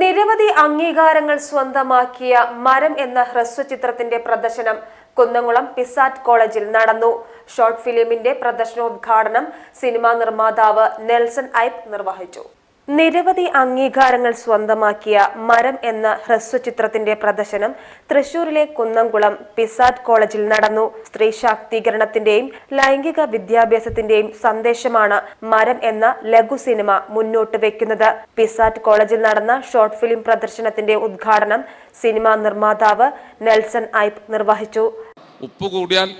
നിരവധി അംഗീകാരങ്ങൾ സ്വന്തമാക്കിയ മരം എന്ന ഹ്രസ്വചിത്രത്തിന്റെ പ്രദർശനം കുന്നംകുളം പിസാറ്റ് കോളേജിൽ നടന്നു. ഷോർട്ട് ഫിലിമിന്റെ പ്രദർശനോദ്ഘാടനം സിനിമാ നിർമ്മാതാവ് നെൽസൺ ഐപ്പ് നിർവഹിച്ചു. നിരവധി അംഗീകാരങ്ങൾ സ്വന്തമാക്കിയ മരം എന്ന ഹ്രസ്വചിത്രത്തിന്റെ പ്രദർശനം തൃശൂരിലെ കുന്നംകുളം പിസാറ്റ് കോളേജിൽ നടന്നു. സ്ത്രീ ശാക്തീകരണത്തിന്റെയും ലൈംഗിക വിദ്യാഭ്യാസത്തിന്റെയും സന്ദേശമാണ് മരം എന്ന ലഘു സിനിമ മുന്നോട്ട് വെക്കുന്നത്. പിസാറ്റ് കോളേജിൽ നടന്ന ഷോർട്ട് ഫിലിം പ്രദർശനത്തിന്റെ ഉദ്ഘാടനം സിനിമാ നിർമ്മാതാവ് നെൽസൺ ഐപ്പ് നിർവഹിച്ചു. ഉപ്പ് കൂടിയാൽ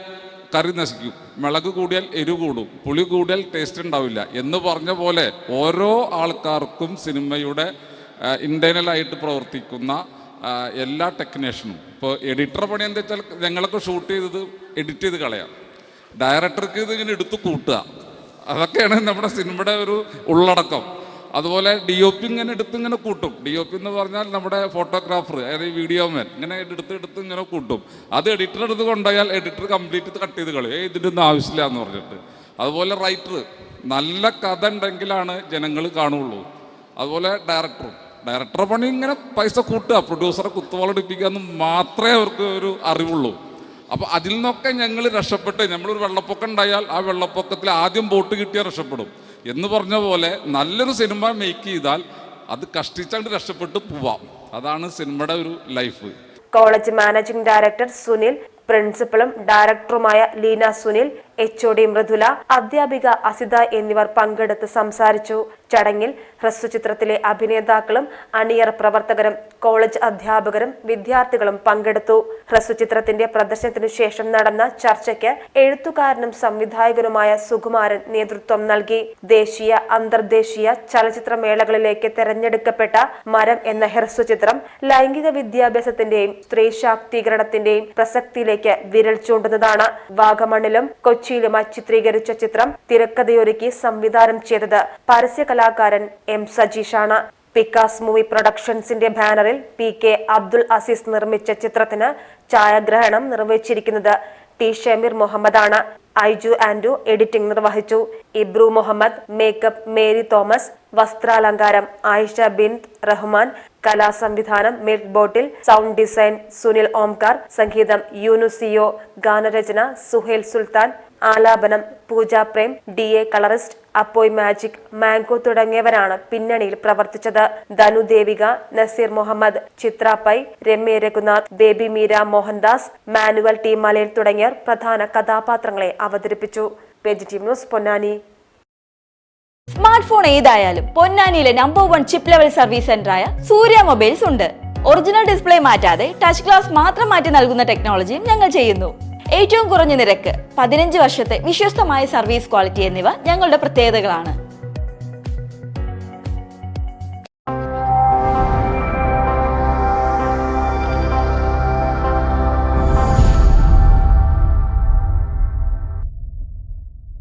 കറി നശിക്കും. മുളക് കൂടിയാൽ എരിവ് കൂടും. പുളി കൂടിയാൽ ടേസ്റ്റ് ഉണ്ടാവില്ല. എന്ന് പറഞ്ഞ പോലെ ഓരോ ആൾക്കാർക്കും സിനിമയുടെ ഇന്റേണലായിട്ട് പ്രവർത്തിക്കുന്ന എല്ലാ ടെക്നീഷ്യനും ഇപ്പോൾ എഡിറ്റർ പണി എന്താ വെച്ചാൽ ഞങ്ങളൊക്കെ ഷൂട്ട് ചെയ്തത് എഡിറ്റ് ചെയ്ത് കളയാം. ഡയറക്ടർക്ക് ഇത് ഇങ്ങനെ എടുത്ത് കൂട്ടുക. അതൊക്കെയാണ് നമ്മുടെ സിനിമയുടെ ഒരു ഉള്ളടക്കം. അതുപോലെ ഡി ഒ പി ഇങ്ങനെ എടുത്ത് ഇങ്ങനെ കൂട്ടും. ഡി ഒ പി എന്ന് പറഞ്ഞാൽ നമ്മുടെ ഫോട്ടോഗ്രാഫർ അതായത് വീഡിയോ മാൻ ഇങ്ങനെ എടുത്ത് എടുത്ത് ഇങ്ങനെ കൂട്ടും. അത് എഡിറ്റർ എടുത്ത് കൊണ്ടുപോയാൽ എഡിറ്റർ കംപ്ലീറ്റ് കട്ട് ചെയ്ത് കളയും. ഏ ഇതിന്റെ ഒന്നും ആവശ്യമില്ല എന്ന് പറഞ്ഞിട്ട്. അതുപോലെ റൈറ്റർ നല്ല കഥ ഉണ്ടെങ്കിലാണ് ജനങ്ങൾ കാണുള്ളൂ. അതുപോലെ ഡയറക്ടറും ഡയറക്ടറെ പണി ഇങ്ങനെ പൈസ കൂട്ടുക. പ്രൊഡ്യൂസറെ കുത്തുവാളടിപ്പിക്കുക എന്ന് മാത്രമേ അവർക്ക് ഒരു അറിവുള്ളൂ. അപ്പോൾ അതിൽ നിന്നൊക്കെ ഞങ്ങൾ രക്ഷപ്പെട്ട് നമ്മളൊരു വെള്ളപ്പൊക്കം ഉണ്ടായാൽ ആ വെള്ളപ്പൊക്കത്തിൽ ആദ്യം ബോട്ട് കിട്ടിയാൽ രക്ഷപ്പെടും. എന്ന് പറഞ്ഞ പോലെ നല്ലൊരു സിനിമ മേക്ക് ചെയ്താൽ അത് കഷ്ടിച്ചാണ്ട് രക്ഷപ്പെട്ട് പോവാം. അതാണ് സിനിമയുടെ ഒരു life college managing director Sunil പ്രിൻസിപ്പളും ഡയറക്ടറുമായ Leena Sunil H O D Mridula അധ്യാപിക അസിത എന്നിവർ പങ്കെടുത്ത് സംസാരിച്ചു. ചടങ്ങിൽ ഹ്രസ്വചിത്രത്തിലെ അഭിനേതാക്കളും അണിയർ പ്രവർത്തകരും കോളേജ് അധ്യാപകരും വിദ്യാർത്ഥികളും പങ്കെടുത്തു. ഹ്രസ്വചിത്രത്തിന്റെ പ്രദർശനത്തിനു ശേഷം നടന്ന ചർച്ചയ്ക്ക് എഴുത്തുകാരനും സംവിധായകനുമായ സുകുമാരൻ നേതൃത്വം നൽകി. ദേശീയ അന്തർദേശീയ ചലച്ചിത്രമേളകളിലേക്ക് തെരഞ്ഞെടുക്കപ്പെട്ട മരം എന്ന ഹ്രസ്വചിത്രം ലൈംഗിക വിദ്യാഭ്യാസത്തിന്റെയും സ്ത്രീ ശാക്തീകരണത്തിന്റെയും പ്രസക്തിയിലേക്ക് വിരൽ ചൂണ്ടുന്നതാണ്. വാഗമണ്ണിലും കൊച്ചിയിലുമായി ചിത്രീകരിച്ച ചിത്രം തിരക്കഥയൊരുക്കി സംവിധാനം ചെയ്തത് പരസ്യ കലാകാരൻ എം സജീഷാണ്. പിക്കാസ് മൂവി പ്രൊഡക്ഷൻസിന്റെ ബാനറിൽ പി കെ അബ്ദുൾ അസീസ് നിർമ്മിച്ച ചിത്രത്തിന് ഛായാഗ്രഹണം നിർവഹിച്ചിരിക്കുന്നത് ടി ഷമീർ മുഹമ്മദാണ്. ഐജു ആൻഡു എഡിറ്റിംഗ് നിർവഹിച്ചു. Ibru Muhammad makeup Mary Thomas വസ്ത്രാലങ്കാരം Ayisha bin Rahman കലാസംവിധാനം milk bottle sound design Sunil Omkar സംഗീതം യൂനുസിയോ ഗാനരചന സുഹേൽ സുൽത്താൻ ആലാപനം Pooja Prem D A colourist അപ്പോയ് magic mango തുടങ്ങിയവരാണ് പിന്നണിയിൽ പ്രവർത്തിച്ചത്. Dhanu Devika Nazeer Muhammad Chithra Pai Ramya Raghunath baby Meera Mohandas Manuel T Malayil തുടങ്ങിയവർ പ്രധാന കഥാപാത്രങ്ങളെ അവതരിപ്പിച്ചു. ന്യൂസ് പൊന്നാനി. സ്മാർട്ട് ഫോൺ ഏതായാലും പൊന്നാനിയിലെ number one chip level service സെന്ററായ Surya mobiles ഉണ്ട്. ഒറിജിനൽ ഡിസ്പ്ലേ മാറ്റാതെ ടച്ച് ഗ്ലാസ് മാത്രം മാറ്റി നൽകുന്ന ടെക്നോളജിയും ഞങ്ങൾ ചെയ്യുന്നു. ഏറ്റവും കുറഞ്ഞ നിരക്ക് പതിനഞ്ച് വർഷത്തെ വിശ്വസ്തമായ സർവീസ് ക്വാളിറ്റി എന്നിവ ഞങ്ങളുടെ പ്രത്യേകതകളാണ്.